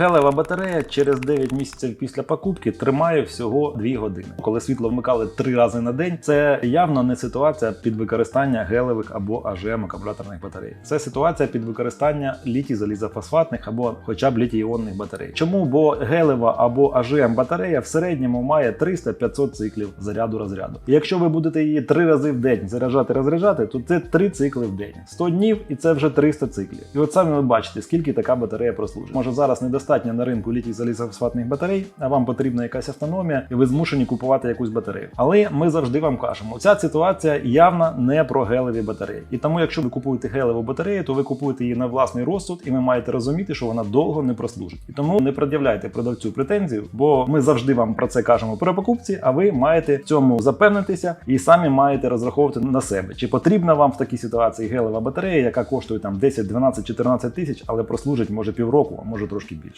Гелева батарея через 9 місяців після покупки тримає всього 2 години. Коли світло вмикали 3 рази на день, це явно не ситуація під використання гелевих або АЖМ акумуляторних батарей. Це ситуація під використання літій залізофосфатних або хоча б літій-іонних батарей. Чому? Бо гелева або АЖМ батарея в середньому має 300-500 циклів заряду розряду. Якщо ви будете її 3 рази в день заряджати розряджати, то це 3 цикли в день. 100 днів і це вже 300 циклів. І от самі ви бачите, скільки така батарея прослужить. Може зараз недостатньо на ринку літій залізофосфатних батарей, а вам потрібна якась автономія, і ви змушені купувати якусь батарею. Але ми завжди вам кажемо, ця ситуація явно не про гелеві батареї. І тому, якщо ви купуєте гелеву батарею, то ви купуєте її на власний розсуд, і ви маєте розуміти, що вона довго не прослужить. І тому не пред'являйте продавцю претензію, бо ми завжди вам про це кажемо при покупці, а ви маєте цьому запевнитися і самі маєте розраховувати на себе. Чи потрібна вам в такій ситуації гелева батарея, яка коштує там 10, 12, 14 тисяч, але прослужить може півроку, а може трошки більше.